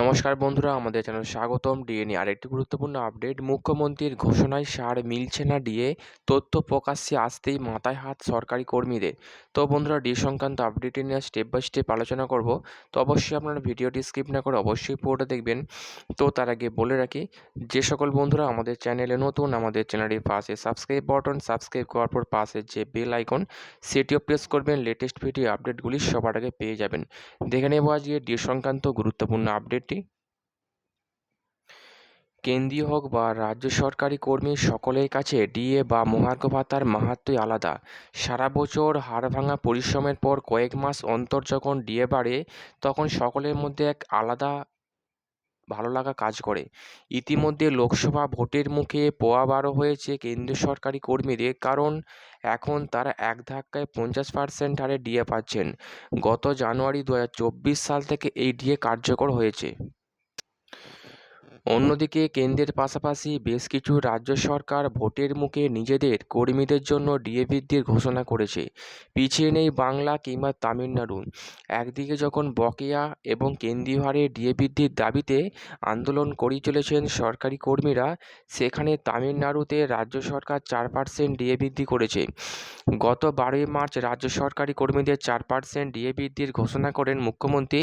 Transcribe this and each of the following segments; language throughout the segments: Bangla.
নমস্কার বন্ধুরা, আমাদের চ্যানেল স্বাগতম। ডিএ নিয়ে আরেকটি গুরুত্বপূর্ণ আপডেট, মুখ্যমন্ত্রীর ঘোষণায় সার মিলছে না ডিএ তথ্য প্রকাশ্যে আসতেই মাথায় হাত সরকারি কর্মীদের। তো বন্ধুরা, ডি সংক্রান্ত আপডেট নিয়ে স্টেপ বাই স্টেপ আলোচনা করব। তো অবশ্যই আপনারা ভিডিওটি স্কিপ না করে অবশ্যই পুরোটা দেখবেন। তো তার আগে বলে রাখি, যে সকল বন্ধুরা আমাদের চ্যানেলে নতুন, আমাদের চ্যানেলের পাশে সাবস্ক্রাইব বাটন সাবস্ক্রাইব করার পর পাশে যে বেল আইকন সেটিও প্রেস করবেন। লেটেস্ট ভিডিও আপডেটগুলি সবার আগে পেয়ে যাবেন। দেখে নেব আজকে ডি সংক্রান্ত গুরুত্বপূর্ণ আপডেটটি কেন্দ্রীয় হোক বা রাজ্য সরকারি কর্মী সকলের কাছে ডিএ বা মহার্ঘ ভাতার মাহাত্মই আলাদা। সারা বছর হাড়ভাঙা পরিশ্রমের পর কয়েক মাস অন্তর যখন ডিএ বাড়ে, তখন সকলের মধ্যে এক আলাদা ভালো লাগা কাজ করে। ইতিমধ্যে লোকসভা ভোটের মুখে পোয়া বারো হয়েছে কেন্দ্রীয় সরকারি কর্মীদের, কারণ এখন তারা এক ধাক্কায় পঞ্চাশ পার্সেন্ট হারে ডিএ পাচ্ছেন। গত জানুয়ারি দুহাজার চব্বিশ সাল থেকে এই ডিএ কার্যকর হয়েছে। অন্যদিকে কেন্দ্রের পাশাপাশি বেশ কিছু রাজ্য সরকার ভোটের মুখে নিজেদের কর্মীদের জন্য ডিএ বৃদ্ধির ঘোষণা করেছে। পিছিয়ে নেই বাংলা কিংবা তামিলনাড়ু। একদিকে যখন বকেয়া এবং কেন্দ্রীয় হারে ডিএ বৃদ্ধির দাবিতে আন্দোলন করে চলেছেন সরকারি কর্মীরা, সেখানে তামিলনাড়ুতে রাজ্য সরকার চার পার্সেন্ট ডিএ বৃদ্ধি করেছে। গত বারোই মার্চ রাজ্য সরকারি কর্মীদের চার পার্সেন্ট ডিএ বৃদ্ধির ঘোষণা করেন মুখ্যমন্ত্রী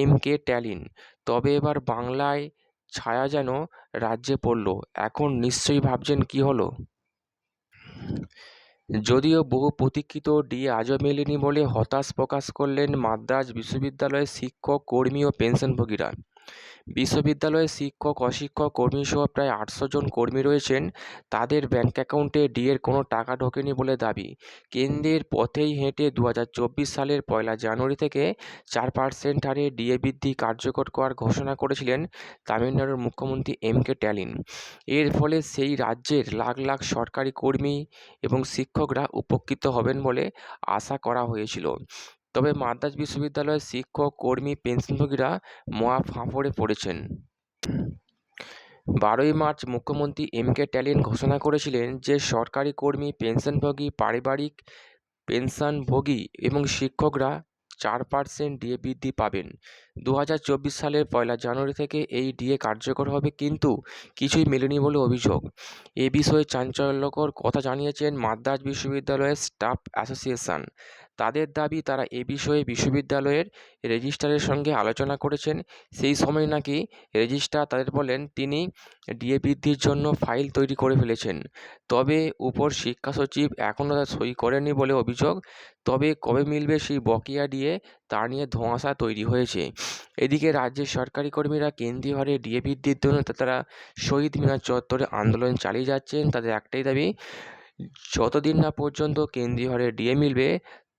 এম কে ট্যালিন তবে এবার বাংলায় ছায়া যেন রাজ্যে পড়ল। এখন নিশ্চয়ই ভাবছেন কি হলো? যদিও বহু প্রতীক্ষিত ডি আজও মেলেনি বলে হতাশ প্রকাশ করলেন মাদ্রাজ বিশ্ববিদ্যালয়ের শিক্ষক, কর্মী ও পেনশনভোগীরা। বিশ্ববিদ্যালয়ের শিক্ষক, অশিক্ষক, কর্মীসহ প্রায় আটশো জন কর্মী রয়েছেন। তাদের ব্যাঙ্ক অ্যাকাউন্টে ডিএর কোনো টাকা ঢোকেনি বলে দাবি। কেন্দ্রের পথেই হেঁটে দু হাজার চব্বিশ সালের পয়লা জানুয়ারি থেকে চার পার্সেন্ট হারে ডিএ বৃদ্ধি কার্যকর করার ঘোষণা করেছিলেন তামিলনাড়ুর মুখ্যমন্ত্রী এম কে ট্যালিন। এর ফলে সেই রাজ্যের লাখ লাখ সরকারি কর্মী এবং শিক্ষকরা উপকৃত হবেন বলে আশা করা হয়েছিল। তবে মাদ্রাজ বিশ্ববিদ্যালয়ের শিক্ষক, কর্মী পেনশনভোগীরা মহা ফাঁপড়ে পড়েছেন। বারোই মার্চ মুখ্যমন্ত্রী এম কে ট্যালিন ঘোষণা করেছিলেন যে সরকারি কর্মী, পেনশনভোগী, পারিবারিক পেনশনভোগী এবং শিক্ষকরা চার পার্সেন্ট ডিএ বৃদ্ধি পাবেন। দু হাজার চব্বিশ সালের পয়লা জানুয়ারি থেকে এই ডিএ কার্যকর হবে কিন্তু কিছুই মেলেনি বলে অভিযোগ। এ বিষয়ে চাঞ্চল্যকর কথা জানিয়েছেন মাদ্রাজ বিশ্ববিদ্যালয়ের স্টাফ অ্যাসোসিয়েশন। তাদের দাবি তারা এ বিষয়ে বিশ্ববিদ্যালয়ের রেজিস্ট্রারের সঙ্গে আলোচনা করেছেন। সেই সময় নাকি রেজিস্ট্রার তাদের বলেন, তিনি ডিএ বৃদ্ধির জন্য ফাইল তৈরি করে ফেলেছেন। তবে উপর শিক্ষা সচিব এখনও তা সই করেনি বলে অভিযোগ। তবে কবে মিলবে সেই বকেয়া ডিএ তা নিয়ে ধোঁয়াশা তৈরি হয়েছে। এদিকে রাজ্যের সরকারি কর্মীরা কেন্দ্রীয় হারে ডিএ বৃদ্ধির জন্য তারা শহীদ মিনার চত্বরে আন্দোলন চালিয়ে যাচ্ছেন। তাদের একটাই দাবি, যতদিন না পর্যন্ত কেন্দ্রীয় হারে ডিএ মিলবে